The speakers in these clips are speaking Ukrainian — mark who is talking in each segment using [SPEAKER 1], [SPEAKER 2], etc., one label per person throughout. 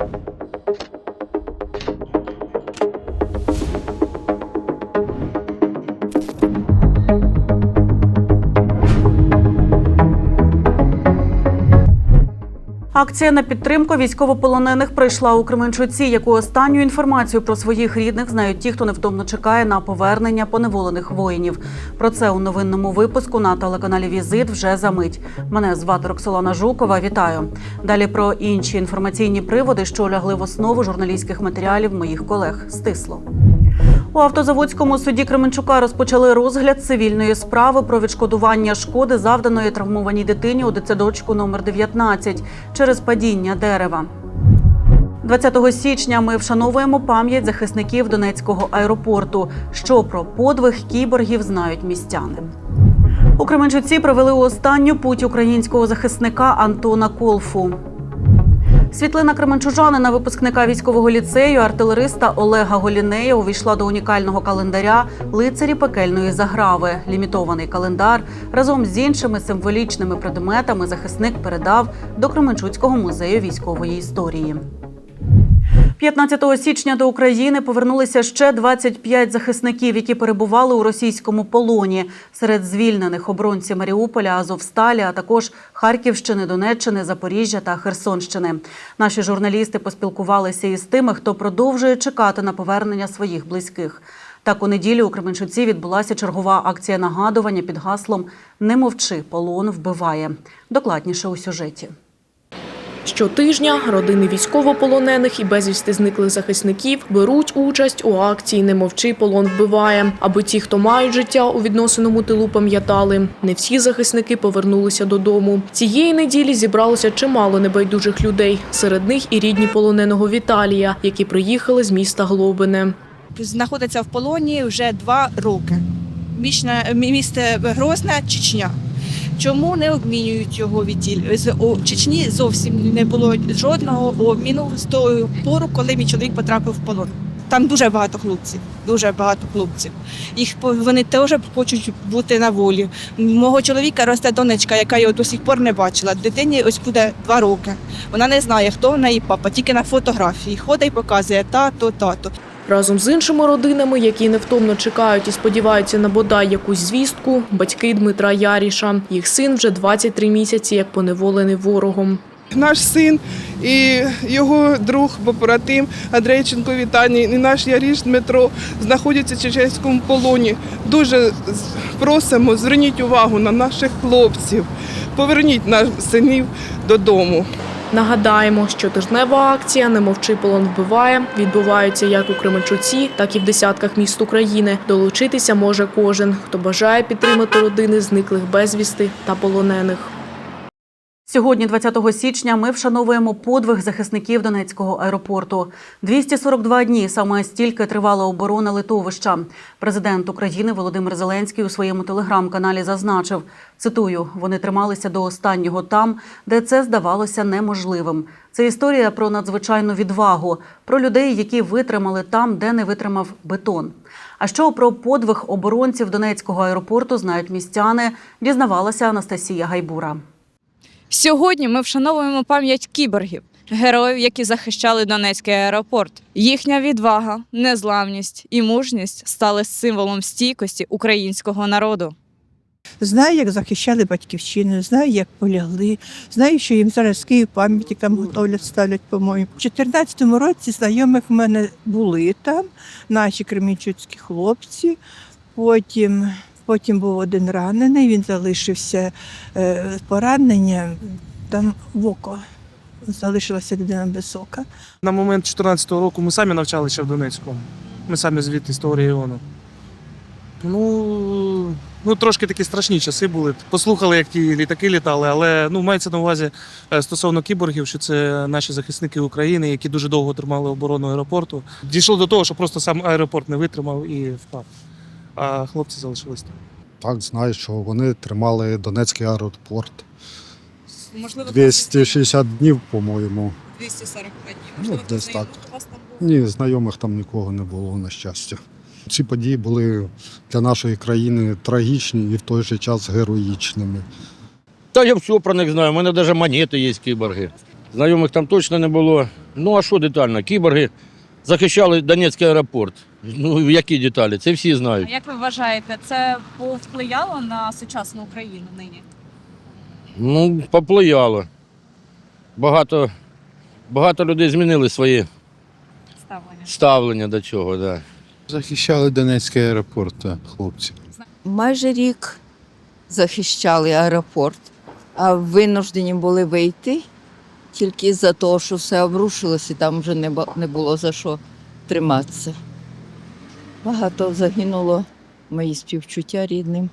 [SPEAKER 1] you Акція на підтримку військовополонених пройшла у Кременчуці. Яку останню інформацію про своїх рідних знають ті, хто невтомно чекає на повернення поневолених воїнів. Про це у новинному випуску на телеканалі Візит вже за мить. Мене звати Роксолана Жукова. Вітаю. Далі про інші інформаційні приводи, що лягли в основу журналістських матеріалів моїх колег. Стисло. У автозаводському суді Кременчука розпочали розгляд цивільної справи про відшкодування шкоди, завданої травмованій дитині у дитсадочку номер 19 через падіння дерева. 20 січня ми вшановуємо пам'ять захисників Донецького аеропорту. Що про подвиг кіборгів знають містяни. У Кременчуці провели останню путь українського захисника Антона Колфу. Світлина Кременчужанина, випускника військового ліцею, артилериста Олега Голінея, увійшла до унікального календаря Лицарі пекельної заграви. Лімітований календар разом з іншими символічними предметами захисник передав до Кременчуцького музею військової історії. 15 січня до України повернулися ще 25 захисників, які перебували у російському полоні. Серед звільнених оборонці Маріуполя, Азовсталі, а також Харківщини, Донеччини, Запоріжжя та Херсонщини. Наші журналісти поспілкувалися із тими, хто продовжує чекати на повернення своїх близьких. Так, у неділю у Кременчуці відбулася чергова акція нагадування під гаслом Не мовчи, полон вбиває. Докладніше у сюжеті.
[SPEAKER 2] Щотижня родини військовополонених і безвісти зниклих захисників беруть участь у акції Не мовчи, полон вбиває, аби ті, хто мають життя у відносиному тилу, пам'ятали. Не всі захисники повернулися додому. Цієї неділі зібралося чимало небайдужих людей. Серед них і рідні полоненого Віталія, які приїхали з міста Глобине.
[SPEAKER 3] знаходиться в полоні вже два роки. Місто Грозна, Чечня. Чому не обмінюють його відділь? У Чечні зовсім не було жодного обміну з тою пору, коли мій чоловік потрапив в полон. Там дуже багато хлопців, дуже багато хлопців. Їх вони теж хочуть бути на волі. Мого чоловіка росте донечка, яка його до сих пор не бачила. Дитині ось буде два роки. Вона не знає, хто в неї папа, тільки на фотографії. Ходить і показує тато, тато.
[SPEAKER 2] Разом з іншими родинами, які невтомно чекають і сподіваються на бодай якусь звістку, батьки Дмитра Яріша. Їх син вже 23 місяці як поневолений ворогом.
[SPEAKER 4] Наш син і його друг побратим Андрейченко Віталій, і наш Яріш Дмитро знаходяться в чеченському полоні. Дуже просимо, зверніть увагу на наших хлопців, поверніть наших синів додому.
[SPEAKER 2] Нагадаємо, що тижнева акція Не мовчи полон вбиває відбувається як у Кременчуці, так і в десятках міст України. Долучитися може кожен, хто бажає підтримати родини зниклих безвісти та полонених.
[SPEAKER 1] Сьогодні, 20 січня, ми вшановуємо подвиг захисників Донецького аеропорту. 242 дні саме стільки тривала оборона литовища. Президент України Володимир Зеленський у своєму телеграм-каналі зазначив: цитую: вони трималися до останнього там, де це здавалося неможливим. Це історія про надзвичайну відвагу, про людей, які витримали там, де не витримав бетон. А що про подвиг оборонців Донецького аеропорту знають містяни, дізнавалася Анастасія Гайбура.
[SPEAKER 5] Сьогодні ми вшановуємо пам'ять кіборгів, героїв, які захищали Донецький аеропорт. Їхня відвага, незламність і мужність стали символом стійкості українського народу.
[SPEAKER 6] Знаю, як захищали батьківщину, знаю, як полягли. Знаю, що їм зараз Київ пам'ятникам готовлять, ставлять, по-моєму. У 2014 році знайомих в мене були там, наші кремінчуцькі хлопці. Потім, потім був один ранений, він залишився е, поранення там в око. Залишилася людина без ока.
[SPEAKER 7] На момент 2014 року ми самі навчалися в Донецьку. Ми самі звідти з того регіону. Ну, ну, трошки такі страшні часи були. Послухали, як ті літаки літали, але ну, мається на увазі е, стосовно кіборгів, що це наші захисники України, які дуже довго тримали оборону аеропорту. Дійшло до того, що просто сам аеропорт не витримав і впав. А хлопці залишились там.
[SPEAKER 8] Так, знаю, що вони тримали Донецький аеропорт.
[SPEAKER 5] Можливо,
[SPEAKER 8] 260 днів, по-моєму.
[SPEAKER 5] 245 днів.
[SPEAKER 8] Можливо, десь так.
[SPEAKER 5] у вас там був?
[SPEAKER 8] Ні, знайомих там нікого не було, на щастя. Ці події були для нашої країни трагічні і в той же час героїчними.
[SPEAKER 9] Та я все про них знаю. У мене навіть монети є кіборги. Знайомих там точно не було. Ну а що детально? Кіборги захищали Донецький аеропорт. Ну, які деталі? Це всі знають.
[SPEAKER 5] А Як ви вважаєте, це повпливало на сучасну Україну нині?
[SPEAKER 9] Ну, поплияло. Багато, багато людей змінили своє
[SPEAKER 5] Ставлення.
[SPEAKER 9] ставлення до цього. Да.
[SPEAKER 10] Захищали Донецький аеропорт, так, хлопці.
[SPEAKER 11] майже рік захищали аеропорт, а винуждені були вийти тільки за того, що все обрушилось і там вже не, було за що триматися. Багато загинуло мої співчуття рідним.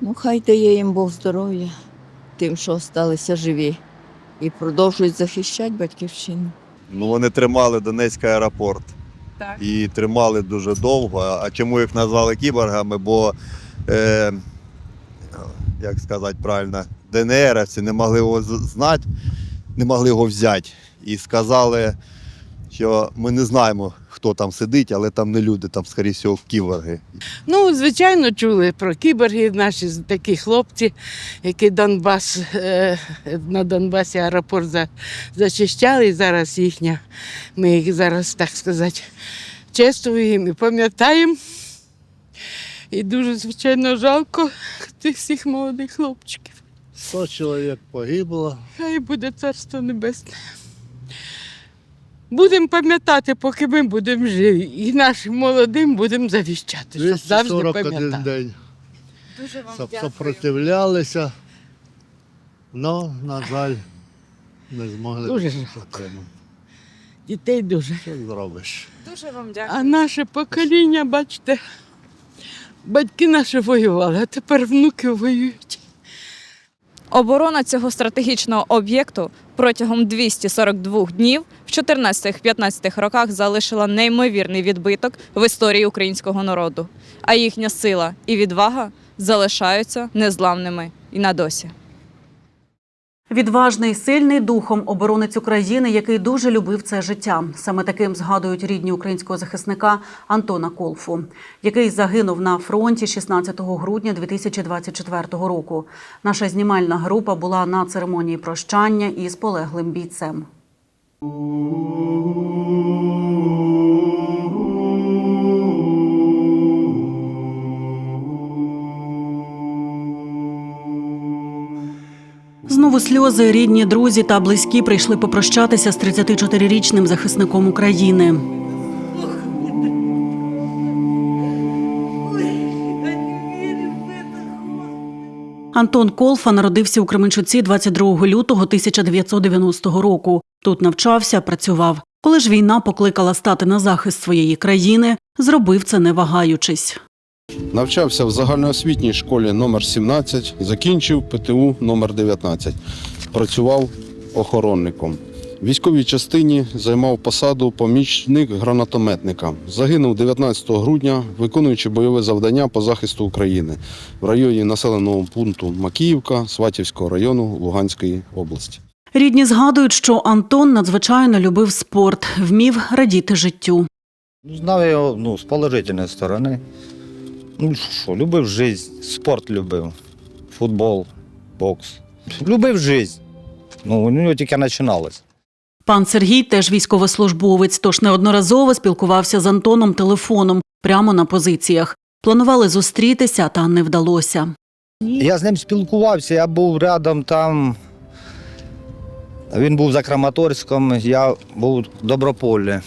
[SPEAKER 11] Ну, хай дає їм Бог здоров'я, тим, що залишилися живі, і продовжують захищати батьківщину.
[SPEAKER 12] Ну, вони тримали Донецький аеропорт.
[SPEAKER 5] Так.
[SPEAKER 12] І тримали дуже довго. А чому їх назвали кіборгами? Бо, е, як сказати правильно, ДНРівці не могли його знати, не могли його взяти. І сказали, що ми не знаємо, хто там сидить, але там не люди, там, скоріше кіборги.
[SPEAKER 13] Ну, звичайно, чули про кіборгів, наші такі хлопці, які Донбас, е, на Донбасі аеропорт зачищали, і зараз їхня, ми їх зараз, так сказати, чествуємо і пам'ятаємо. І дуже, звичайно, жалко тих всіх молодих хлопчиків.
[SPEAKER 10] 100 чоловік погибло.
[SPEAKER 13] Хай буде царство небесне. Будемо пам'ятати, поки ми будемо живі. І нашим молодим будемо завіщати, щоб завжди
[SPEAKER 10] 241
[SPEAKER 13] пам'ятати.
[SPEAKER 10] день
[SPEAKER 5] Дуже вам
[SPEAKER 10] Соп-
[SPEAKER 5] дякую.
[SPEAKER 10] сопротивлялися, але, на жаль, не змогли
[SPEAKER 13] Дуже жалко.
[SPEAKER 10] отримати.
[SPEAKER 13] Дітей дуже.
[SPEAKER 10] Що зробиш?
[SPEAKER 5] Дуже вам дякую.
[SPEAKER 13] А наше покоління, бачите, батьки наші воювали, а тепер внуки воюють.
[SPEAKER 5] Оборона цього стратегічного об'єкту протягом 242 днів в 14-15 роках залишила неймовірний відбиток в історії українського народу, а їхня сила і відвага залишаються незламними і надосі.
[SPEAKER 1] Відважний, сильний духом оборонець України, який дуже любив це життя. Саме таким згадують рідні українського захисника Антона Колфу, який загинув на фронті 16 грудня 2024 року. Наша знімальна група була на церемонії прощання із полеглим бійцем. Знову сльози, рідні, друзі та близькі прийшли попрощатися з 34-річним захисником України. Антон Колфа народився у Кременчуці 22 лютого 1990 року. Тут навчався, працював. Коли ж війна покликала стати на захист своєї країни, зробив це не вагаючись.
[SPEAKER 10] Навчався в загальноосвітній школі номер 17, закінчив ПТУ номер 19. Працював охоронником. В військовій частині займав посаду помічник гранатометника. Загинув 19 грудня, виконуючи бойове завдання по захисту України в районі населеного пункту Макіївка Сватівського району Луганської області.
[SPEAKER 1] Рідні згадують, що Антон надзвичайно любив спорт, вмів радіти життю.
[SPEAKER 14] Знав його ну, з положительної сторони. Ну що, любив життя, спорт любив, футбол, бокс. Любив життя. Ну, у нього тільки починалось.
[SPEAKER 1] Пан Сергій теж військовослужбовець, тож неодноразово спілкувався з Антоном телефоном прямо на позиціях. Планували зустрітися, та не вдалося.
[SPEAKER 14] Я з ним спілкувався, я був рядом там. Він був за Краматорськом, я був в Доброполі.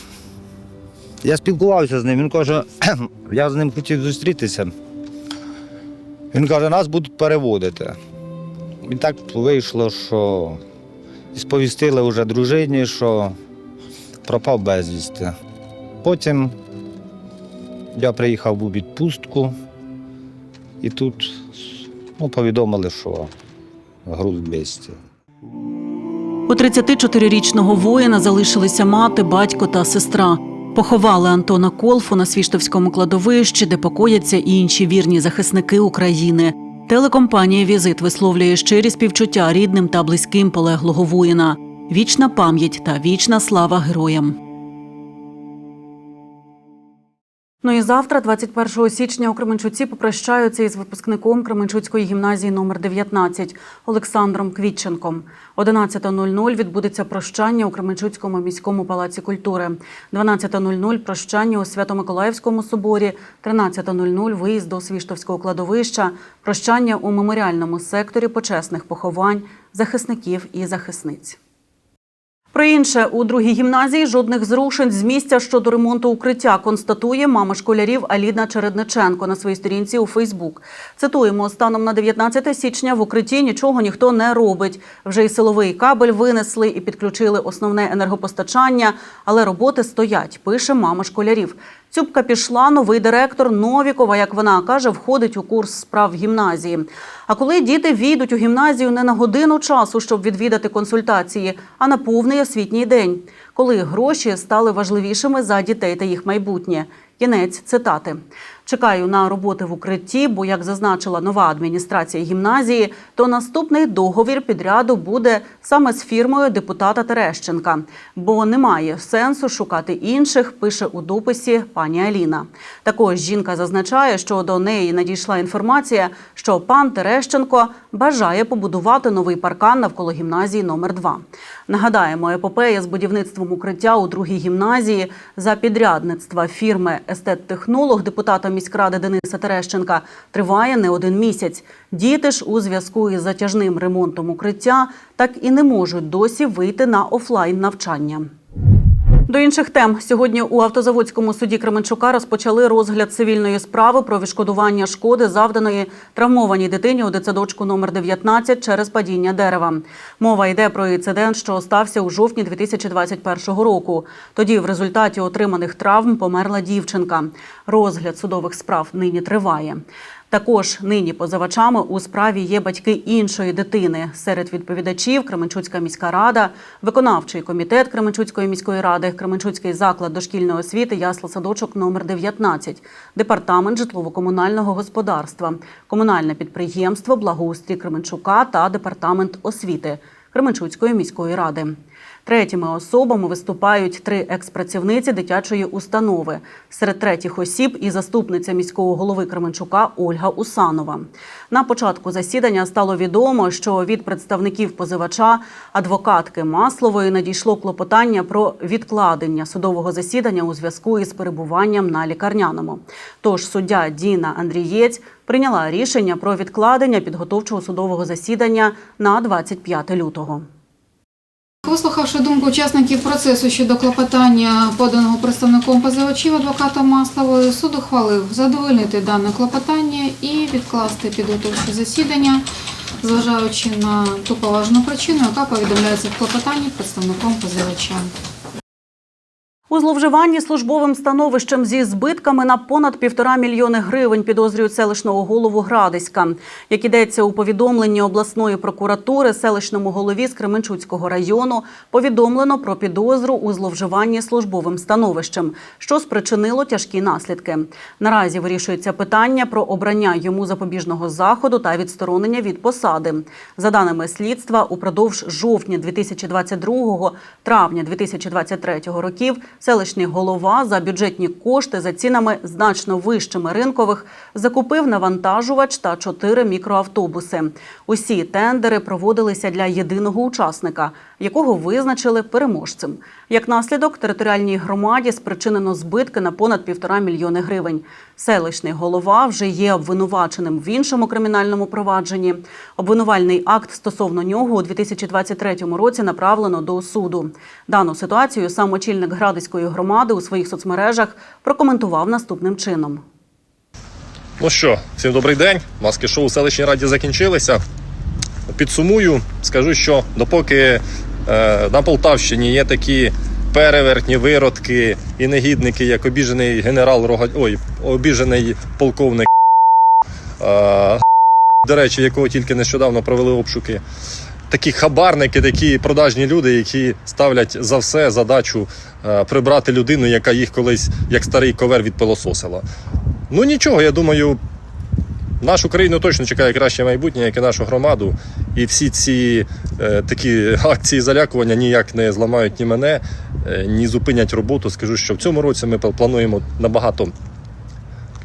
[SPEAKER 14] Я спілкувався з ним, він каже, я з ним хотів зустрітися. Він каже, нас будуть переводити. І так вийшло, що і сповістили вже дружині, що пропав безвісти. Потім я приїхав у відпустку, і тут ну, повідомили, що груз 200.
[SPEAKER 1] У 34-річного воїна залишилися мати, батько та сестра. Поховали Антона Колфу на Свіштовському кладовищі, де покояться і інші вірні захисники України. Телекомпанія Візит висловлює щирі співчуття рідним та близьким полеглого воїна. Вічна пам'ять та вічна слава героям. Ну і завтра, 21 січня, у Кременчуці попрощаються із випускником Кременчуцької гімназії номер 19 Олександром Квітченком. 11.00 відбудеться прощання у Кременчуцькому міському палаці культури. 12.00 прощання у Свято-Миколаївському соборі. 13.00 виїзд до Свіштовського кладовища. Прощання у меморіальному секторі почесних поховань захисників і захисниць. Про інше у другій гімназії жодних зрушень з місця щодо ремонту укриття констатує мама школярів Аліна Чередниченко на своїй сторінці у Фейсбук. Цитуємо: станом на 19 січня в укритті нічого ніхто не робить. Вже й силовий кабель винесли і підключили основне енергопостачання, але роботи стоять. Пише мама школярів. Цюбка пішла, новий директор Новікова, як вона каже, входить у курс справ гімназії. А коли діти війдуть у гімназію не на годину часу, щоб відвідати консультації, а на повний освітній день, коли гроші стали важливішими за дітей та їх майбутнє. Кінець цитати. Чекаю на роботи в укритті, бо, як зазначила нова адміністрація гімназії, то наступний договір підряду буде саме з фірмою депутата Терещенка, бо немає сенсу шукати інших, пише у дописі пані Аліна. Також жінка зазначає, що до неї надійшла інформація, що пан Терещенко бажає побудувати новий паркан навколо гімназії номер 2 Нагадаємо, епопея з будівництвом укриття у другій гімназії за підрядництва фірми Естет-технолог депутата міськради Дениса Терещенка триває не один місяць. Діти ж у зв'язку із затяжним ремонтом укриття так і не можуть досі вийти на офлайн навчання. До інших тем сьогодні у автозаводському суді Кременчука розпочали розгляд цивільної справи про відшкодування шкоди, завданої травмованій дитині у дитсадочку номер 19 через падіння дерева. Мова йде про інцидент, що стався у жовтні 2021 року. Тоді в результаті отриманих травм померла дівчинка. Розгляд судових справ нині триває. Також нині позивачами у справі є батьки іншої дитини. Серед відповідачів Кременчуцька міська рада, виконавчий комітет Кременчуцької міської ради, Кременчуцький заклад дошкільної освіти, ясла садочок номер 19, департамент житлово-комунального господарства, комунальне підприємство Благоустрій Кременчука та департамент освіти Кременчуцької міської ради. Третіми особами виступають три експрацівниці дитячої установи. Серед третіх осіб і заступниця міського голови Кременчука Ольга Усанова. На початку засідання стало відомо, що від представників позивача адвокатки Маслової надійшло клопотання про відкладення судового засідання у зв'язку із перебуванням на лікарняному. Тож суддя Діна Андрієць прийняла рішення про відкладення підготовчого судового засідання на 25 лютого.
[SPEAKER 15] Вислухавши думку учасників процесу щодо клопотання, поданого представником позивачів адвокатом Масловою, суд ухвалив задовольнити дане клопотання і відкласти підготовче засідання, зважаючи на ту поважну причину, яка повідомляється в клопотанні представником позивача.
[SPEAKER 1] У зловживанні службовим становищем зі збитками на понад півтора мільйони гривень підозрюють селищного голову Градиська. Як ідеться у повідомленні обласної прокуратури, селищному голові з Кременчуцького району повідомлено про підозру у зловживанні службовим становищем, що спричинило тяжкі наслідки. Наразі вирішується питання про обрання йому запобіжного заходу та відсторонення від посади. За даними слідства, упродовж жовтня 2022 травня 2023 років селищний голова за бюджетні кошти за цінами значно вищими ринкових закупив навантажувач та чотири мікроавтобуси. Усі тендери проводилися для єдиного учасника, якого визначили переможцем. Як наслідок, територіальній громаді спричинено збитки на понад півтора мільйони гривень. Селищний голова вже є обвинуваченим в іншому кримінальному провадженні. Обвинувальний акт стосовно нього у 2023 році направлено до суду. Дану ситуацію сам очільник Градиської громади у своїх соцмережах прокоментував наступним чином.
[SPEAKER 16] Ну що, всім добрий день. Маски шоу у селищній раді закінчилися. Підсумую, скажу, що допоки е, на Полтавщині є такі перевертні виродки і негідники, як обіжений генерал Рога... Ой, обіжений полковник, е, до речі, якого тільки нещодавно провели обшуки. Такі хабарники, такі продажні люди, які ставлять за все задачу е, прибрати людину, яка їх колись як старий ковер відпилососила. Ну нічого, я думаю, нашу країну точно чекає краще майбутнє, як і нашу громаду. І всі ці е, такі акції залякування ніяк не зламають ні мене, е, ні зупинять роботу. Скажу, що в цьому році ми плануємо набагато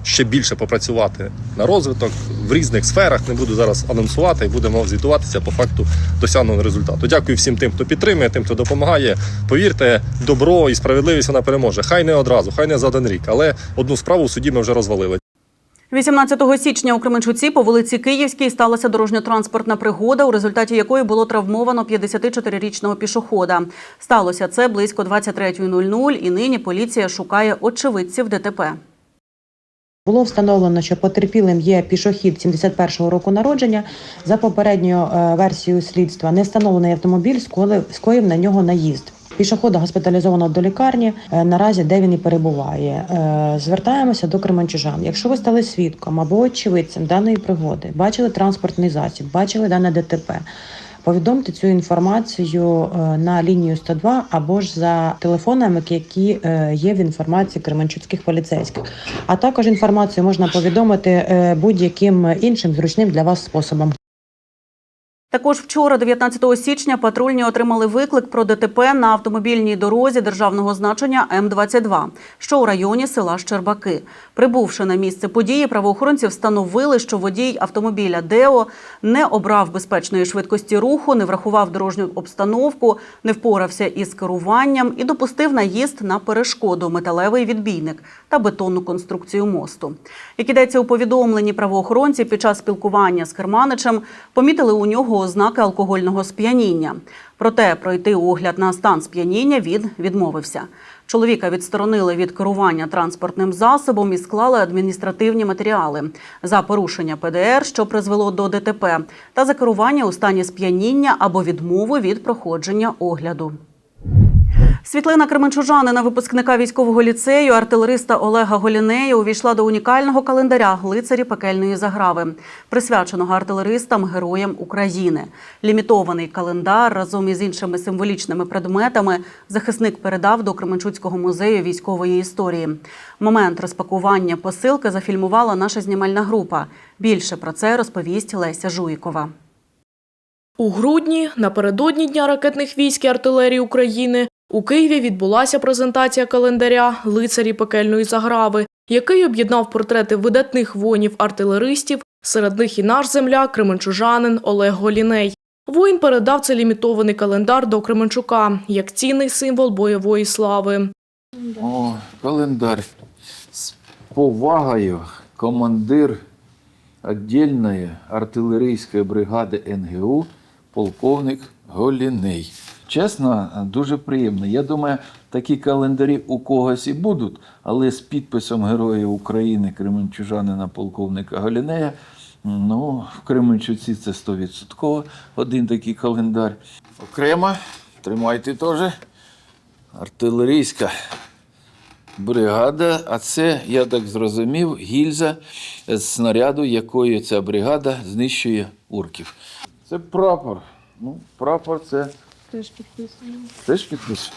[SPEAKER 16] ще більше попрацювати на розвиток в різних сферах. Не буду зараз анонсувати будемо звітуватися по факту досягненого результату. Дякую всім тим, хто підтримує, тим, хто допомагає. Повірте, добро і справедливість вона переможе. Хай не одразу, хай не за один рік, але одну справу в суді ми вже розвалили.
[SPEAKER 1] 18 січня у Кременчуці по вулиці Київській сталася дорожньо-транспортна пригода, у результаті якої було травмовано 54-річного пішохода. Сталося це близько 23.00 і нині поліція шукає очевидців ДТП.
[SPEAKER 17] Було встановлено, що потерпілим є пішохід 71-го року народження. За попередньою е, версією слідства, невстановлений автомобіль скоїв, скоїв на нього наїзд. Пішохода госпіталізовано до лікарні. е, Наразі де він і перебуває. Е, Звертаємося до кременчужан. Якщо ви стали свідком або очевидцем даної пригоди, бачили транспортний засіб, бачили дане ДТП. Повідомте цю інформацію е, на лінію 102 або ж за телефонами, які е, є в інформації кременчуцьких поліцейських. А також інформацію можна повідомити е, будь-яким іншим зручним для вас способом.
[SPEAKER 1] Також вчора, 19 січня, патрульні отримали виклик про ДТП на автомобільній дорозі державного значення М22, що у районі села Щербаки. Прибувши на місце події, правоохоронці встановили, що водій автомобіля Део не обрав безпечної швидкості руху, не врахував дорожню обстановку, не впорався із керуванням і допустив наїзд на перешкоду металевий відбійник та бетонну конструкцію мосту. Як ідеться у повідомленні, правоохоронці під час спілкування з керманичем помітили у нього ознаки алкогольного сп'яніння. Проте пройти огляд на стан сп'яніння він відмовився. Чоловіка відсторонили від керування транспортним засобом і склали адміністративні матеріали за порушення ПДР, що призвело до ДТП, та за керування у стані сп'яніння або відмову від проходження огляду. Світлина Кременчужанина, випускника військового ліцею, артилериста Олега Голінея, увійшла до унікального календаря лицарі пекельної заграви, присвяченого артилеристам героям України. Лімітований календар разом із іншими символічними предметами захисник передав до Кременчуцького музею військової історії. Момент розпакування посилки зафільмувала наша знімальна група. Більше про це розповість Леся Жуйкова.
[SPEAKER 2] У грудні, напередодні Дня ракетних військ і артилерії України, у Києві відбулася презентація календаря Лицарі пекельної заграви, який об'єднав портрети видатних воїнів-артилеристів, серед них і наш земляк, кременчужанин Олег Голіней. Воїн передав цей лімітований календар до Кременчука як цінний символ бойової слави.
[SPEAKER 18] О, календар. З повагою командир віддільної артилерійської бригади НГУ, полковник Голіней. Чесно, дуже приємно. Я думаю, такі календарі у когось і будуть, але з підписом Героя України Кременчужанина полковника Голінея. Ну, в Кременчуці це 100% один такий календар. Окремо, тримайте теж. Артилерійська бригада, а це, я так зрозумів, гільза з снаряду, якою ця бригада знищує урків. Це прапор. Ну, прапор це
[SPEAKER 15] Теж підписано.
[SPEAKER 18] теж підписано.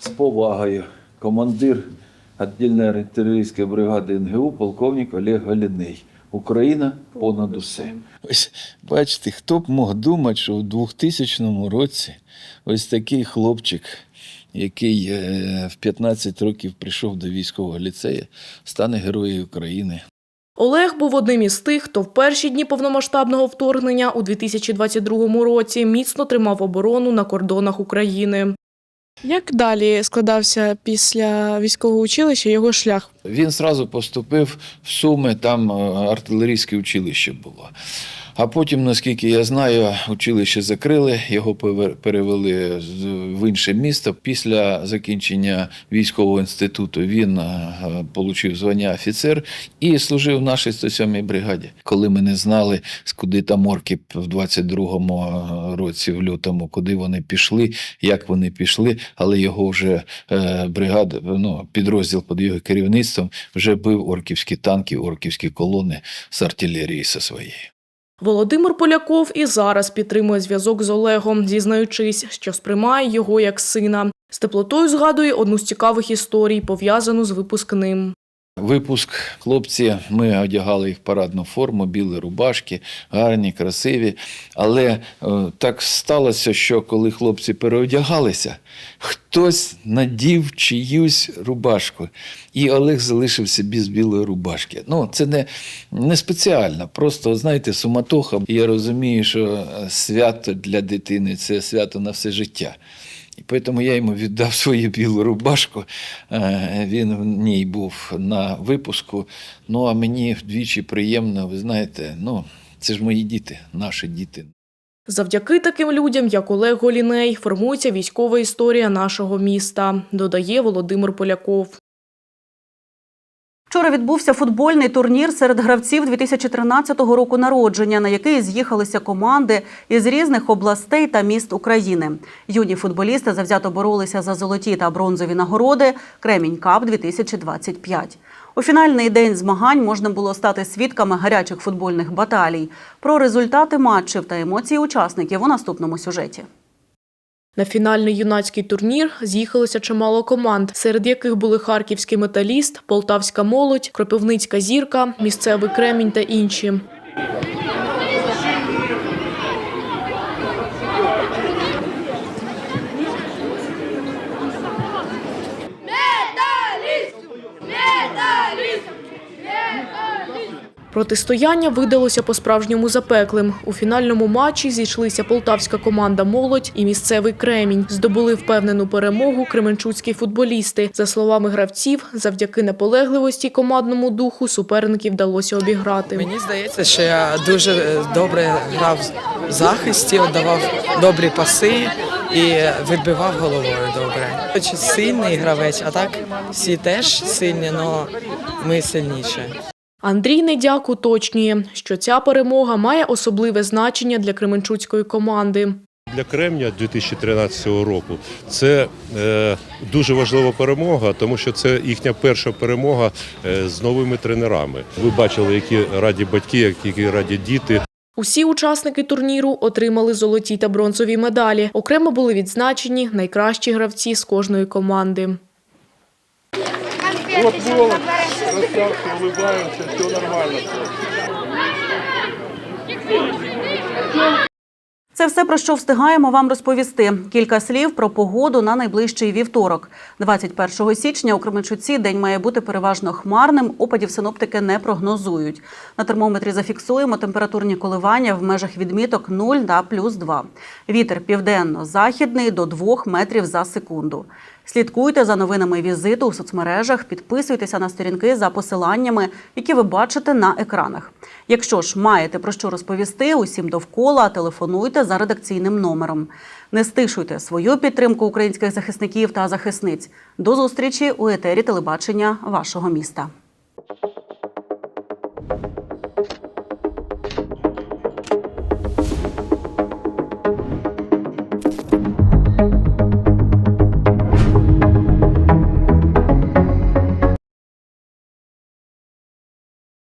[SPEAKER 18] З повагою. Командир віддільної артилерійської бригади НГУ, полковник Олег Галіней. Україна понад усе. Ось бачите, хто б мог думати, що в 2000 році ось такий хлопчик, який е, в 15 років прийшов до військового ліцею, стане героєм України.
[SPEAKER 2] Олег був одним із тих, хто в перші дні повномасштабного вторгнення у 2022 році міцно тримав оборону на кордонах України.
[SPEAKER 19] Як далі складався після військового училища його шлях?
[SPEAKER 18] Він зразу поступив в Суми, там е, артилерійське училище було. А потім, наскільки я знаю, училище закрили, його перевели в інше місто. Після закінчення військового інституту він е, отримав звання офіцер і служив в нашій 107-й бригаді. Коли ми не знали, куди там орки в 22-му році, в лютому, куди вони пішли, як вони пішли, але його вже е, бригада, ну, підрозділ під його керівництвом вже бив орківські танки, орківські колони з артилерії зі своєї.
[SPEAKER 2] Володимир Поляков і зараз підтримує зв'язок з Олегом, зізнаючись, що сприймає його як сина. З теплотою згадує одну з цікавих історій, пов'язану з випускним.
[SPEAKER 18] Випуск хлопці, ми одягали їх в парадну форму, білі рубашки, гарні, красиві. Але е, так сталося, що коли хлопці переодягалися, хтось надів чиюсь рубашку, і Олег залишився без білої рубашки. Ну, це не, не спеціально, просто знаєте, суматоха. Я розумію, що е, свято для дитини це свято на все життя. І тому я йому віддав свою білу рубашку. Е, Він в ній був на випуску. Ну а мені вдвічі приємно, ви знаєте, ну це ж мої діти, наші діти.
[SPEAKER 2] Завдяки таким людям, як Олег Голіней, формується військова історія нашого міста, додає Володимир Поляков.
[SPEAKER 1] Вчора відбувся футбольний турнір серед гравців 2013 року народження, на який з'їхалися команди із різних областей та міст України. Юні футболісти завзято боролися за золоті та бронзові нагороди Кремінь Кап 2025. У фінальний день змагань можна було стати свідками гарячих футбольних баталій. Про результати матчів та емоції учасників у наступному сюжеті.
[SPEAKER 2] На фінальний юнацький турнір з'їхалося чимало команд, серед яких були харківський металіст, полтавська молодь, кропивницька зірка, місцевий кремінь та інші. Протистояння видалося по-справжньому запеклим. У фінальному матчі зійшлися полтавська команда Молодь і місцевий Кремінь. Здобули впевнену перемогу кременчуцькі футболісти. За словами гравців, завдяки наполегливості командному духу суперників вдалося обіграти.
[SPEAKER 20] Мені здається, що я дуже е, добре грав в захисті, давав добрі паси і відбивав головою добре. Хоч сильний гравець, а так всі теж сильні, але ми сильніші.
[SPEAKER 2] Андрій Недяк уточнює, що ця перемога має особливе значення для кременчуцької команди.
[SPEAKER 21] Для Кремня 2013 року це е, дуже важлива перемога, тому що це їхня перша перемога е, з новими тренерами. Ви бачили, які раді батьки, які раді діти.
[SPEAKER 2] Усі учасники турніру отримали золоті та бронзові медалі. Окремо були відзначені найкращі гравці з кожної команди.
[SPEAKER 21] Розтягся, улыбаємося, все нормально.
[SPEAKER 1] Це все про що встигаємо вам розповісти. Кілька слів про погоду на найближчий вівторок. 21 січня у Кременчуці день має бути переважно хмарним. Опадів синоптики не прогнозують. На термометрі зафіксуємо температурні коливання в межах відміток 0 та плюс 2. Вітер південно-західний до 2 метрів за секунду. Слідкуйте за новинами візиту у соцмережах, підписуйтеся на сторінки за посиланнями, які ви бачите на екранах. Якщо ж маєте про що розповісти усім довкола, телефонуйте за редакційним номером. Не стишуйте свою підтримку українських захисників та захисниць. До зустрічі у етері телебачення вашого міста.